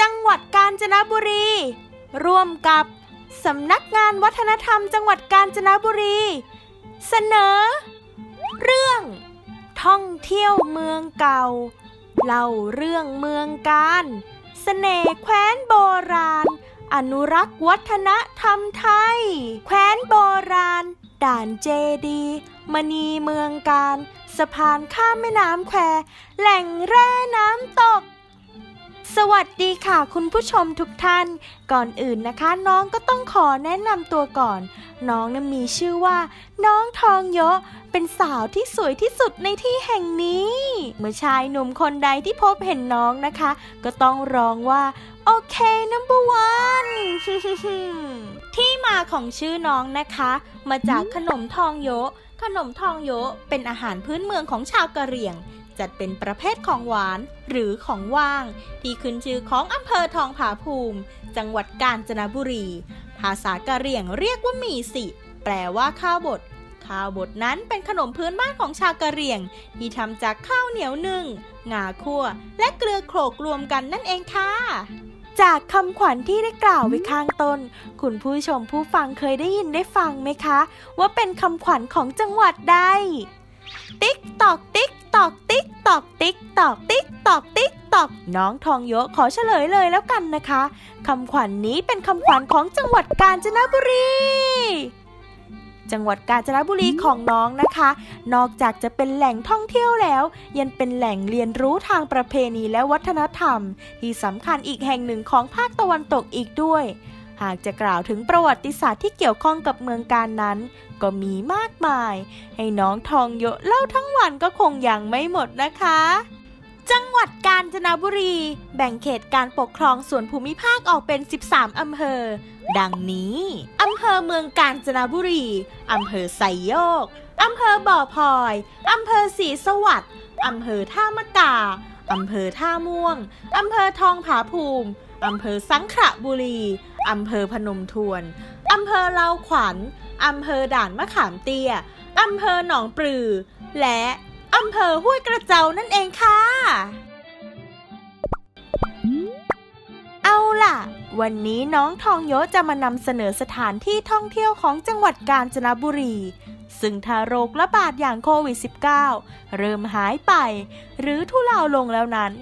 จังหวัดกาญจนบุรี ร่วมกับสำนักงานวัฒนธรรมจังหวัดกาญจนบุรี เสนอ เรื่อง ท่องเที่ยวเมืองเก่า เล่าเรื่องเมืองการเสน่ห์แคว้นโบราณ อนุรักษ์วัฒนธรรมไทย แคว้นโบราณ ด่านเจดี มณีเมืองการสะพานข้ามแม่น้ำแควแหล่งแร่น้ำตก สวัสดีค่ะคุณผู้ชมทุกท่าน ก่อนอื่นนะคะ น้องก็ต้องขอแนะนำตัวก่อน น้องนั้นมีชื่อว่า น้องทองโยะเป็นสาวที่สวยที่สุดในที่แห่งนี้ เมื่อชายหนุ่มคนใดที่พบเห็นน้องนะคะ ก็ต้องร้องว่า โอเค number one ที่มาของชื่อน้องนะคะ มาจากขนมทองโยะขนมทองโยะเป็นอาหารพื้นเมืองของชาวกะเหรี่ยง จัดเป็นประเภทของหวานหรือของว่าง ที่ขึ้นชื่อของอำเภอทองผาภูมิ จังหวัดกาญจนบุรี ภาษากะเหรี่ยงเรียกว่ามีสิ แปลว่าข้าวบดข้าวบดนั้นเป็นขนมพื้นบ้านของชาวกะเหรี่ยง ที่ทำจากข้าวเหนียวนึ่งงาคั่ว และเกลือโขลกรวมกันนั่นเองค่ะจากคำขวัญที่ได้กล่าวไว้ข้างต้น คุณผู้ชมผู้ฟังเคยได้ยินได้ฟังไหมคะ ว่าเป็นคำขวัญของจังหวัดใด ติ๊กตอกติ๊กตอกติ๊กตอกติ๊กตอกติ๊กตอกติ๊กตอกน้องทองโยขอเฉลยเลยแล้วกันนะคะคำขวัญนนี้เป็นคำขวัญของจังหวัดกาญจนบุรี จังหวัดกาญจนบุรีของน้องนะคะ นอกจากจะเป็นแหล่งท่องเที่ยวแล้ว ยังเป็นแหล่งเรียนรู้ทางประเพณีและวัฒนธรรม ที่สำคัญอีกแห่งหนึ่งของภาคตะวันตกอีกด้วย หากจะกล่าวถึงประวัติศาสตร์ที่เกี่ยวข้องกับเมืองการนั้น ก็มีมากมาย ให้น้องทองโยอะเล่าทั้งวันก็คงยังไม่หมดนะคะ จังหวัดกาญจนบุรี แบ่งเขตการปกครองส่วนภูมิภาคออกเป็น 13 อำเภอ ดังนี้ อำเภอเมืองกาญจนบุรี อำเภอไซโยก อำเภอบ่อพลอย อำเภอศรีสวัสดิ์อำเภอท่ามะกาอำเภอท่าม่วง อำเภอทองผาภูมิ อำเภอสังขละบุรี อำเภอพนมทวน อำเภอเลาขวัญ อำเภอด่านมะขามเตี้ย อำเภอหนองปลือ และอำเภอห้วยกระเจ้านั่นเองค่ะ เอาล่ะ วันนี้น้องทองโยจะมานำเสนอสถานที่ท่องเที่ยวของจังหวัดกาญจนบุรี ซึ่งถ้าโรคระบาดอย่างโควิด -19 เริ่มหายไป หรือทุเลาลงแล้วนั้น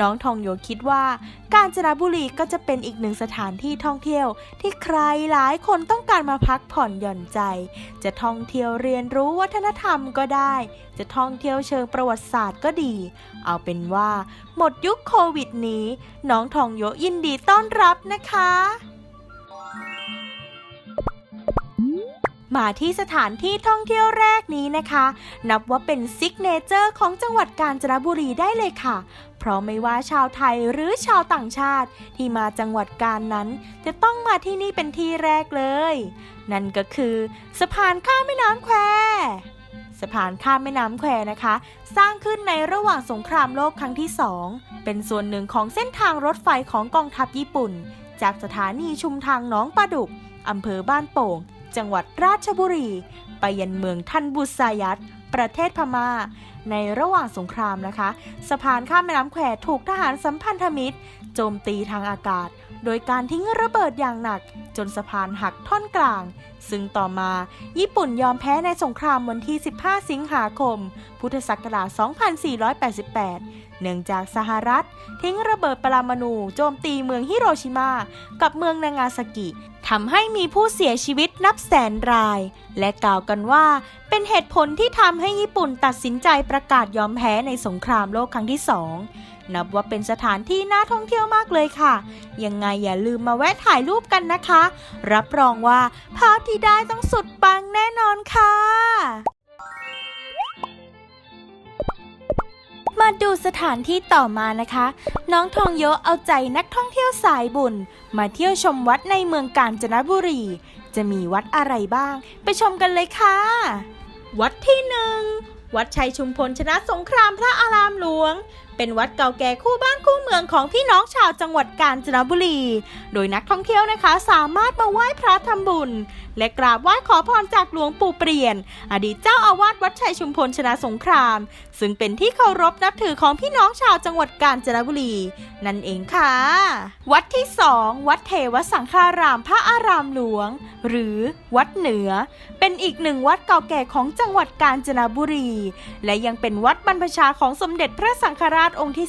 น้องทองโยคิดว่า กาญจนบุรีก็จะเป็นอีกหนึ่งสถานที่ท่องเที่ยว ที่ใครหลายคนต้องการมาพักผ่อนหย่อนใจ จะท่องเที่ยวเรียนรู้วัฒนธรรมก็ได้ จะท่องเที่ยวเชิงประวัติศาสตร์ก็ดี เอาเป็นว่า หมดยุคโควิดนี้ น้องทองโยยินดีต้อนรับนะคะ มาที่สถานที่ท่องเที่ยวแรกนี้นะคะ นับว่าเป็นซิกเนเจอร์ของจังหวัดกาญจนบุรีได้เลยค่ะ เพราะไม่ว่าชาวไทยหรือชาวต่างชาติ ที่มาจังหวัดกาญนั้น จะต้องมาที่นี่เป็นที่แรกเลย นั่นก็คือ สะพานข้ามแม่น้ำแควสะพานข้ามแม่น้ำแควนะคะ สร้างขึ้นในระหว่างสงครามโลกครั้งที่2เป็นส่วนหนึ่งของเส้นทางรถไฟของกองทัพญี่ปุ่น จากสถานีชุมทางหนองปลาดุกอำเภอบ้านโป่ง จังหวัดราชบุรี ไปยันเมืองทันบุษายัตประเทศพม่า ในระหว่างสงครามนะคะ สะพานข้ามแม่น้ำแควถูกทหารสัมพันธมิตร โจมตีทางอากาศ โดยการทิ้งระเบิดอย่างหนัก จนสะพานหักท่อนกลาง ซึ่งต่อมา ญี่ปุ่นยอมแพ้ในสงครามวันที่ 15 สิงหาคม พุทธศักราช 2488 เนื่องจากสหรัฐ ทิ้งระเบิดปรามาณูโจมตีเมืองฮิโรชิมากับเมืองนางาซากิทำให้มีผู้เสียชีวิตนับแสนราย และกล่าวกันว่า เป็นเหตุผลที่ทำให้ญี่ปุ่นตัดสินใจประกาศยอมแพ้ในสงครามโลกครั้งที่สองนับว่าเป็นสถานที่น่าท่องเที่ยวมากเลยค่ะ ยังไงอย่าลืมมาแวะถ่ายรูปกันนะคะ รับรองว่าภาพที่ได้ต้องสุดปังแน่นอนค่ะ มาดูสถานที่ต่อมานะคะ น้องทองโยเอาใจนักท่องเที่ยวสายบุญ มาเที่ยวชมวัดในเมืองกาญจนบุรี จะมีวัดอะไรบ้าง ไปชมกันเลยค่ะ วัดที่หนึ่งวัดชัยชุมพลชนะสงครามพระอารามหลวง เป็นวัดเก่าแก่คู่บ้านคู่เมืองของพี่น้องชาวจังหวัดกาญจนบุรี โดยนักท่องเที่ยวนะคะ สามารถมาไหว้พระทำบุญ และกราบไหว้ขอพรจากหลวงปู่เปลี่ยน อดีตเจ้าอาวาสวัดชัยชุมพลชนะสงคราม ซึ่งเป็นที่เคารพนับถือของพี่น้องชาวจังหวัดกาญจนบุรี นั่นเองค่ะ วัดที่สองวัดเทวสังฆารามพระอารามหลวง หรือวัดเหนือ เป็นอีกหนึ่งวัดเก่าแก่ของจังหวัดกาญจนบุรี และยังเป็นวัดบรรพชาของสมเด็จพระสังฆราชองค์ที่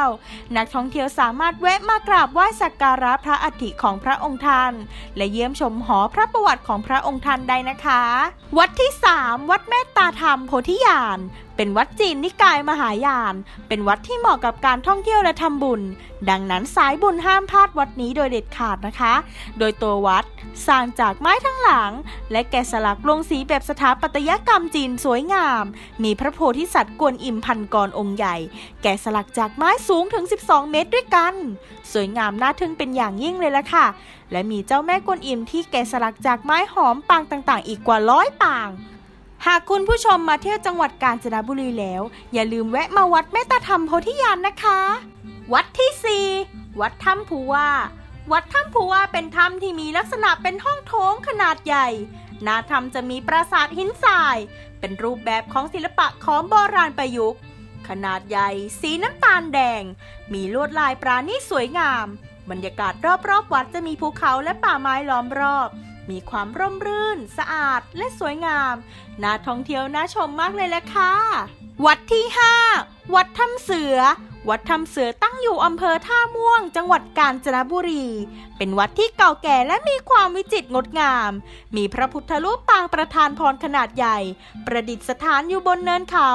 19 นักท่องเที่ยวสามารถแวะมากราบไหว้สักการะพระอัฐิของพระองค์ท่าน และเยี่ยมชมหอพระประวัติของพระองค์ท่านได้นะคะ วัดที่ 3 วัดเมตตาธรรมโพธิญาณเป็นวัดจีนนิกายมหายาน เป็นวัดที่เหมาะกับการท่องเที่ยวและทำบุญ ดังนั้นสายบุญห้ามพลาดวัดนี้โดยเด็ดขาดนะคะ โดยตัววัดสร้างจากไม้ทั้งหลัง และแกะสลักลงสีแบบสถาปัตยกรรมจีนสวยงาม มีพระโพธิสัตว์กวนอิมพันกรองค์ใหญ่ แกะสลักจากไม้สูงถึง 12 เมตรด้วยกัน สวยงามน่าทึ่งเป็นอย่างยิ่งเลยละค่ะ และมีเจ้าแม่กวนอิมที่แกะสลักจากไม้หอมปางต่างๆ อีกกว่าร้อยปาง หากคุณผู้ชมมาเที่ยวจังหวัดกาญจนบุรีแล้ว อย่าลืมแวะมาวัดเมตตาธรรมโพธิญาณนะคะ วัดที่ 4 วัดถ้ำภูว่า วัดถ้ำภูว่าเป็นถ้ำที่มีลักษณะเป็นห้องโถงขนาดใหญ่ หน้าถ้ำจะมีปราสาทหินทราย เป็นรูปแบบของศิลปะของโบราณประยุกต์ ขนาดใหญ่ สีน้ำตาลแดง มีลวดลายปราณีตสวยงาม บรรยากาศรอบๆวัดจะมีภูเขาและป่าไม้ล้อมรอบ มีความร่มรื่น สะอาดและสวยงาม น่าท่องเที่ยวน่าชมมากเลยแหละค่ะ วัดที่ 5 วัดถ้ำเสือ วัดถ้ำเสือตั้งอยู่อำเภอท่าม่วง จังหวัดกาญจนบุรี เป็นวัดที่เก่าแก่และมีความวิจิตรงดงาม มีพระพุทธรูปปางประธานพรขนาดใหญ่ ประดิษฐานอยู่บนเนินเขา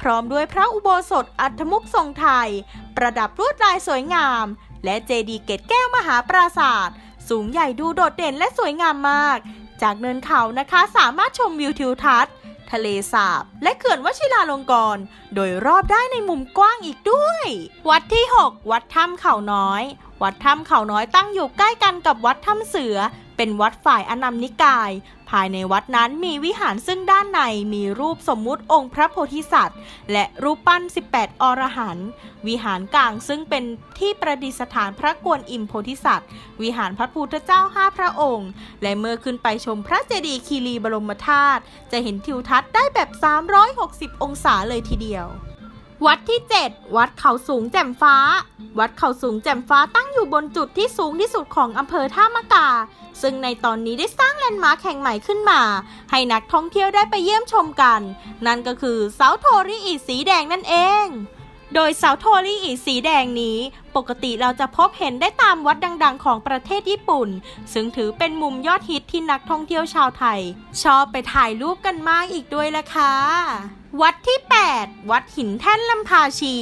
พร้อมด้วยพระอุโบสถอัฐมุกทรงไทย ประดับลวดลายสวยงาม และเจดีย์เกตแก้วมหาปราศาสตร์ สูงใหญ่ดูโดดเด่นและสวยงามมาก จากเนินเขานะคะสามารถชมวิวทิวทัศน์ ทะเลสาบ และเขื่อนวชิราลงกรณ์โดยรอบได้ในมุมกว้างอีกด้วย วัดที่ 6 วัดถ้ำเขาน้อย วัดถ้ำเขาน้อยตั้งอยู่ใกล้กันกับวัดถ้ำเสือ เป็นวัดฝ่ายอนัมนิกาย ภายในวัดนั้นมีวิหารซึ่งด้านในมีรูปสมมุติองค์พระโพธิสัตว์ และรูปปั้น 18 อรหันต์วิหารกลางซึ่งเป็นที่ประดิษฐานพระกวนอิมโพธิสัตว์ วิหารพระพุทธเจ้าห้าพระองค์ และเมื่อขึ้นไปชมพระเจดีย์คีรีบรมธาตุจะเห็นทิวทัศน์ได้แบบ 360 องศาเลยทีเดียว วัดที่ 7 วัดเขาสูงแจ่มฟ้า วัดเขาสูงแจ่มฟ้าตั้งอยู่บนจุดที่สูงที่สุดของอำเภอท่ามะกา ซึ่งในตอนนี้ได้สร้างแลนด์มาร์คแห่งใหม่ขึ้นมา ให้นักท่องเที่ยวได้ไปเยี่ยมชมกัน นั่นก็คือเสาโทริอีสีแดงนั่นเอง โดยเสาโทริอีสีแดงนี้ ปกติเราจะพบเห็นได้ตามวัดดังๆ ของประเทศญี่ปุ่น ซึ่งถือเป็นมุมยอดฮิตที่นักท่องเที่ยวชาวไทย ชอบไปถ่ายรูปกันมากอีกด้วยละค่ะ วัดที่ 8 วัดหินแท่นลำพาชี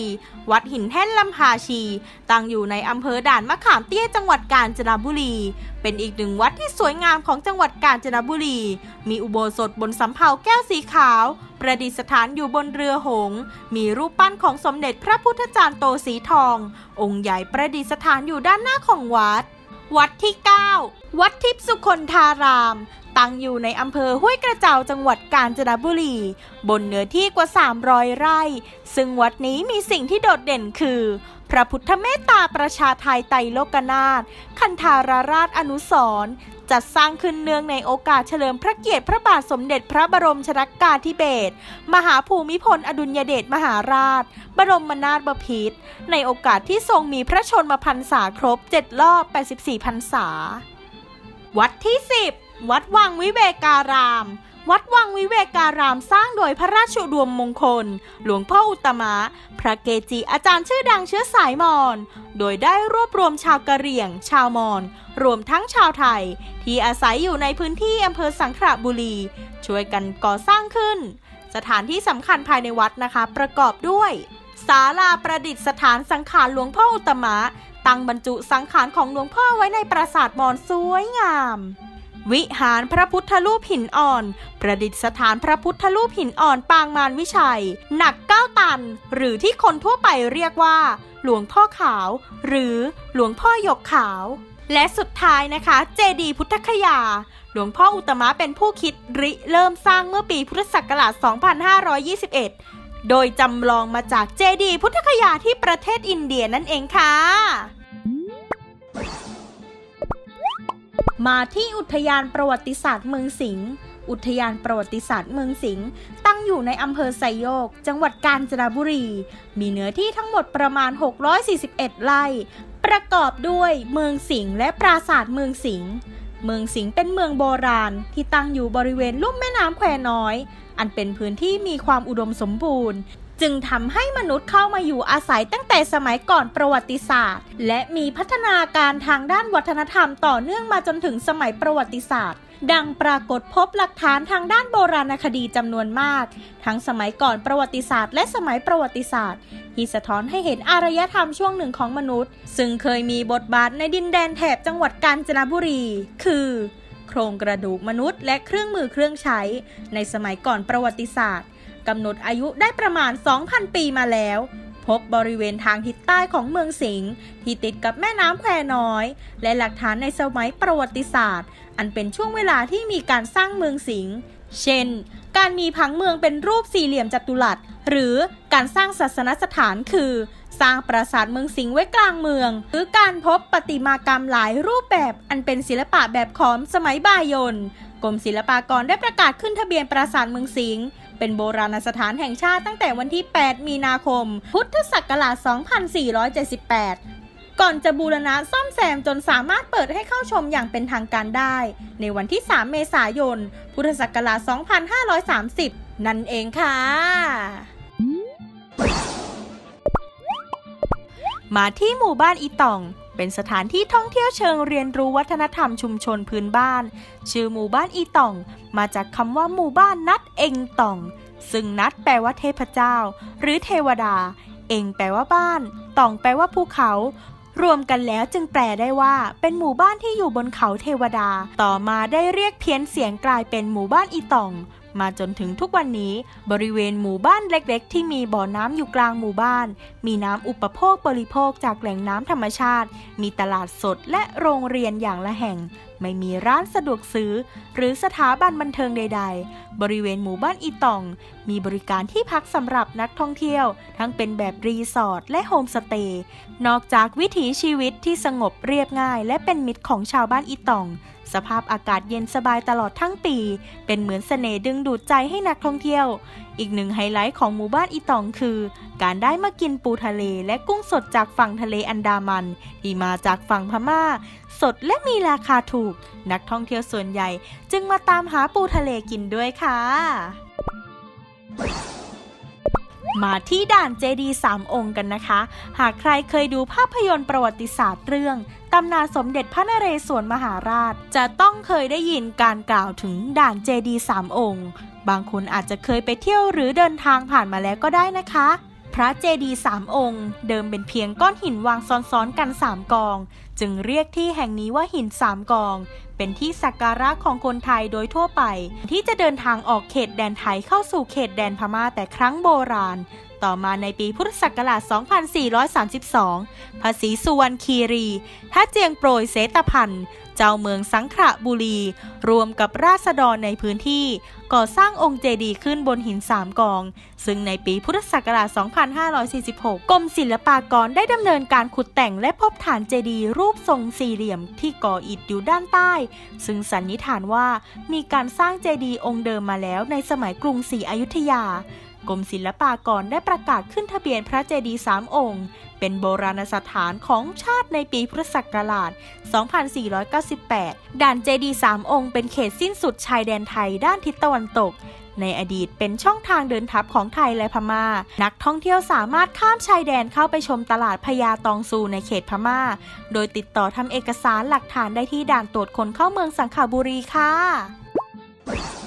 วัดหินแท่นลำพาชี ตั้งอยู่ในอำเภอด่านมะขามเตี้ยจังหวัดกาญจนบุรี เป็นอีกหนึ่งวัดที่สวยงามของจังหวัดกาญจนบุรี มีอุโบสถบนสำเภาแก้วสีขาว ประดิษฐานอยู่บนเรือหง มีรูปปั้นของสมเด็จพระพุทธจารย์โตสีทอง องค์ใหญ่ประดิษฐานอยู่ด้านหน้าของวัด วัดที่ 9 วัดทิพสุคนธาราม ตั้งอยู่ในอำเภอห้วยกระเจ้าจังหวัดกาญจนบุรี บนเนื้อที่กว่า 300 ไร่ ซึ่งวัดนี้มีสิ่งที่โดดเด่นคือ พระพุทธเมตตาประชาไทยไตรโลกนาถคันธาราราชอนุสรจัดสร้างขึ้นเนื่องในโอกาสเฉลิมพระเกียรติพระบาทสมเด็จพระบรมชนกาธิเบศรมหาภูมิพลอดุลยเดชมหาราช บรมนาถบพิตรในโอกาสที่ทรงมีพระชนมพรรษาครบ 7 รอบ 84 พรรษา วัดที่ 10 วัดวังวิเวการาม วัดวังวิเวการามสร้างโดยพระราชดวมมงคล หลวงพ่ออุตมะ พระเกจิอาจารย์ชื่อดังเชื้อสายมอญ โดยได้รวบรวมชาวกะเหรี่ยง ชาวมอญ รวมทั้งชาวไทย ที่อาศัยอยู่ในพื้นที่อำเภอสังขละบุรี ช่วยกันก่อสร้างขึ้น สถานที่สำคัญภายในวัดนะคะ ประกอบด้วยศาลาประดิษฐานสังขารหลวงพ่ออุตมะ ตั้งบรรจุสังขารของหลวงพ่อไว้ในปราสาทมอญสวยงาม วิหารพระพุทธรูปหินอ่อน ประดิษฐานพระพุทธรูปหินอ่อนปางมารวิชัย หนัก 9 ตัน หรือที่คนทั่วไปเรียกว่า หลวงพ่อขาว หรือหลวงพ่อหยกขาว และสุดท้ายนะคะ เจดีพุทธคยา หลวงพ่ออุตมะเป็นผู้คิดริเริ่มสร้างเมื่อปีพุทธศักราช 2521 โดยจำลองมาจากเจดีพุทธคยาที่ประเทศอินเดียนั่นเองค่ะ มาที่อุทยานประวัติศาสตร์เมืองสิงห์ อุทยานประวัติศาสตร์เมืองสิงห์ตั้งอยู่ในอำเภอไซโยก จังหวัดกาญจนบุรี มีเนื้อที่ทั้งหมดประมาณ 641 ไร่ ประกอบด้วยเมืองสิงห์และปราสาทเมืองสิงห์ เมืองสิงห์เป็นเมืองโบราณที่ตั้งอยู่บริเวณลุ่มแม่น้ำแควน้อย อันเป็นพื้นที่มีความอุดมสมบูรณ์ จึงทำให้มนุษย์เข้ามาอยู่อาศัยตั้งแต่สมัยก่อนประวัติศาสตร์ และมีพัฒนาการทางด้านวัฒนธรรมต่อเนื่องมาจนถึงสมัยประวัติศาสตร์ ดังปรากฏพบหลักฐานทางด้านโบราณคดีจำนวนมาก ทั้งสมัยก่อนประวัติศาสตร์ และสมัยประวัติศาสตร์ ที่สะท้อนให้เห็นอารยธรรมช่วงหนึ่งของมนุษย์ ซึ่งเคยมีบทบาทในดินแดนแถบจังหวัดกาญจนบุรี คือโครงกระดูกมนุษย์และเครื่องมือเครื่องใช้ ในสมัยก่อนประวัติศาสตร์ กำหนดอายุได้ประมาณ 2,000 ปีมาแล้ว พบบริเวณทางทิศใต้ของเมืองสิงห์ที่ติดกับแม่น้ำแควน้อย และหลักฐานในสมัยประวัติศาสตร์ อันเป็นช่วงเวลาที่มีการสร้างเมืองสิงห์เช่น การมีผังเมืองเป็นรูปสี่เหลี่ยมจัตุรัส หรือการสร้างศาสนสถานคือ สร้างปราสาทเมืองสิงห์ไว้กลางเมือง หรือการพบประติมากรรมหลายรูปแบบอันเป็นศิลปะแบบขอมสมัยบายนกรมศิลปากรได้ประกาศขึ้นทะเบียนปราสาทเมืองสิงห์ เป็นโบราณสถานแห่งชาติตั้งแต่วันที่ 8 มีนาคม พุทธศักราช 2478ก่อนจะบูรณะซ่อมแซมจนสามารถเปิดให้เข้าชมอย่างเป็นทางการได้ ในวันที่ 3 เมษายน พุทธศักราช 2530 นั่นเองค่ะ มาที่หมู่บ้านอีตอง เป็นสถานที่ท่องเที่ยวเชิงเรียนรู้วัฒนธรรมชุมชนพื้นบ้าน ชื่อหมู่บ้านอีต่อง มาจากคำว่าหมู่บ้านนัดเองต่อง ซึ่งนัดแปลว่าเทพเจ้า หรือเทวดา เองแปลว่าบ้าน ต่องแปลว่าภูเขา รวมกันแล้วจึงแปลได้ว่า เป็นหมู่บ้านที่อยู่บนเขาเทวดา ต่อมาได้เรียกเพี้ยนเสียงกลายเป็นหมู่บ้านอีต่อง มาจนถึงทุกวันนี้ บริเวณหมู่บ้านเล็กๆ ที่มีบ่อน้ำอยู่กลางหมู่บ้าน มีน้ำอุปโภคบริโภคจากแหล่งน้ำธรรมชาติ มีตลาดสดและโรงเรียนอย่างละแห่งไม่มีร้านสะดวกซื้อ หรือสถาบันบันเทิงใด ๆ บริเวณหมู่บ้านอีตอง มีบริการที่พักสำหรับนักท่องเที่ยว ทั้งเป็นแบบรีสอร์ทและโฮมสเตย์ นอกจากวิถีชีวิตที่สงบเรียบง่าย และเป็นมิตรของชาวบ้านอีตอง สภาพอากาศเย็นสบายตลอดทั้งปี เป็นเหมือนเสน่ห์ดึงดูดใจให้นักท่องเที่ยว อีกหนึ่งไฮไลท์ของหมู่บ้านอีตองคือ การได้มากินปูทะเลและกุ้งสดจากฝั่งทะเลอันดามัน ที่มาจากฝั่งพม่า สดและมีราคาถูก นักท่องเที่ยวส่วนใหญ่ จึงมาตามหาปูทะเลกินด้วยค่ะ มาที่ด่านเจดีสามองค์กันนะคะ หากใครเคยดูภาพยนตร์ประวัติศาสตร์เรื่องตำนานสมเด็จพระนเรศวรมหาราช จะต้องเคยได้ยินการกล่าวถึงด่านเจดีสามองค์ บางคนอาจจะเคยไปเที่ยวหรือเดินทางผ่านมาแล้วก็ได้นะคะพระเจดีย์สามองค์ เดิมเป็นเพียงก้อนหินวางซ้อนๆกันสามกอง จึงเรียกที่แห่งนี้ว่าหินสามกอง เป็นที่สักการะของคนไทยโดยทั่วไป ที่จะเดินทางออกเขตแดนไทยเข้าสู่เขตแดนพม่าแต่ครั้งโบราณ ต่อมาในปีพุทธศักราช 2432พระศรีสุวรรณคีรีท่าเจียงโปรยเสตพันธ์ เจ้าเมืองสังขระบุรี รวมกับราษฎรในพื้นที่ ก่อสร้างองค์เจดีย์ขึ้นบนหินสามกอง ซึ่งในปีพุทธศักราช 2546 กรมศิลปากรได้ดำเนินการขุดแต่งและพบฐานเจดีย์รูปทรงสี่เหลี่ยมที่ก่ออิฐอยู่ด้านใต้ ซึ่งสันนิษฐานว่ามีการสร้างเจดีย์องค์เดิมมาแล้วในสมัยกรุงศรีอยุธยา กรมศิลปากรได้ประกาศขึ้นทะเบียนพระเจดีย์สามองค์ เป็นโบราณสถานของชาติในปีพุทธศักราช 2498 ด่านเจดีย์สามองค์เป็นเขตสิ้นสุดชายแดนไทยด้านทิศตะวันตก ในอดีตเป็นช่องทางเดินทัพของไทยและพม่า นักท่องเที่ยวสามารถข้ามชายแดนเข้าไปชมตลาดพญาตองซูในเขตพม่า โดยติดต่อทำเอกสารหลักฐานได้ที่ด่านตรวจคนเข้าเมืองสังขบุรีค่ะ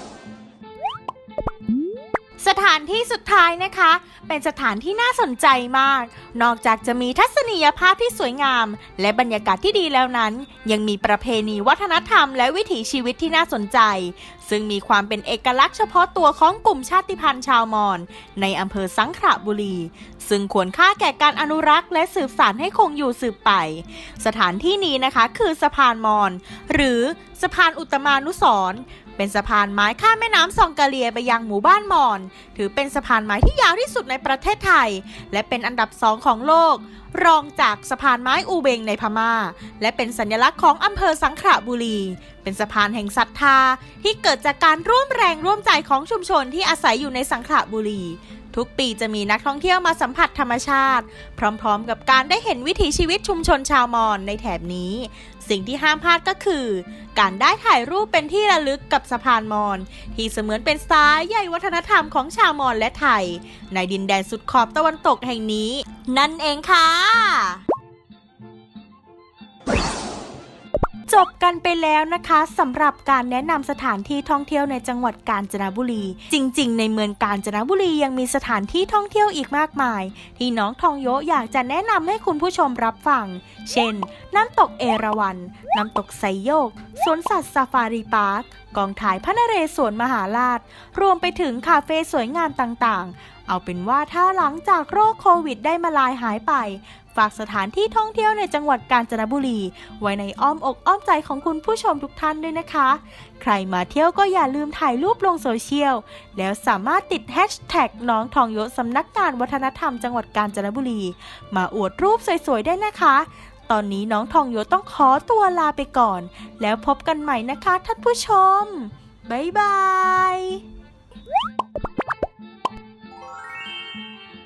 สถานที่สุดท้ายนะคะ เป็นสถานที่น่าสนใจมาก นอกจากจะมีทัศนียภาพที่สวยงาม และบรรยากาศที่ดีแล้วนั้น ยังมีประเพณีวัฒนธรรมและวิถีชีวิตที่น่าสนใจ ซึ่งมีความเป็นเอกลักษณ์เฉพาะตัวของกลุ่มชาติพันธุ์ชาวมอญในอำเภอสังขละบุรี ซึ่งควรค่าแก่การอนุรักษ์ และสืบสานให้คงอยู่สืบไป สถานที่นี้นะคะคือสะพานมอญหรือสะพานอุตมานุสร เป็นสะพานไม้ข้ามแม่น้ำซองกาเลียไปยังหมู่บ้านมอญถือเป็นสะพานไม้ที่ยาวที่สุดในประเทศไทย และเป็นอันดับสองของโลก รองจากสะพานไม้อูเบงในพม่า และเป็นสัญลักษณ์ของอำเภอสังขละบุรี เป็นสะพานแห่งศรัทธา ที่เกิดจากการร่วมแรงร่วมใจของชุมชนที่อาศัยอยู่ในสังขละบุรีทุกปีจะมีนักท่องเที่ยวมาสัมผัสธรรมชาติ พร้อมๆ กับการได้เห็นวิถีชีวิตชุมชนชาวมอญในแถบนี้ สิ่งที่ห้ามพลาดก็คือ การได้ถ่ายรูปเป็นที่ระลึกกับสะพานมอญที่เสมือนเป็นสายใยวัฒนธรรมของชาวมอญและไทย ในดินแดนสุดขอบตะวันตกแห่งนี้ นั่นเองค่ะ จบกันไปแล้วนะคะสำหรับการแนะนำสถานที่ท่องเที่ยวในจังหวัดกาญจนบุรี จริง ๆ ในเมืองกาญจนบุรียังมีสถานที่ท่องเที่ยวอีกมากมาย ที่น้องทองโยอยากจะแนะนำให้คุณผู้ชมรับฟัง เช่น น้ำตกเอราวัณน้ำตกไซโยกสวนสัตว์ซาฟารีพาร์คกองถ่ายพระนเรศวรมหาราช รวมไปถึงคาเฟ่สวยงามต่างๆ เอาเป็นว่าถ้าหลังจากโรคโควิดได้มาลายหายไป ฝากสถานที่ท่องเที่ยวในจังหวัดกาญจนบุรี ไว้ในอ้อมอกอ้อมใจของคุณผู้ชมทุกท่านด้วยนะคะ ใครมาเที่ยวก็อย่าลืมถ่ายรูปลงโซเชียล แล้วสามารถติดแฮชแท็กน้องทองยศสำนักงานวัฒนธรรมจังหวัดกาญจนบุรี มาอวดรูปสวยๆได้นะคะตอนนี้น้องทองโยต้องขอตัวลาไปก่อน แล้วพบกันใหม่นะคะท่านผู้ชม บ๊ายบาย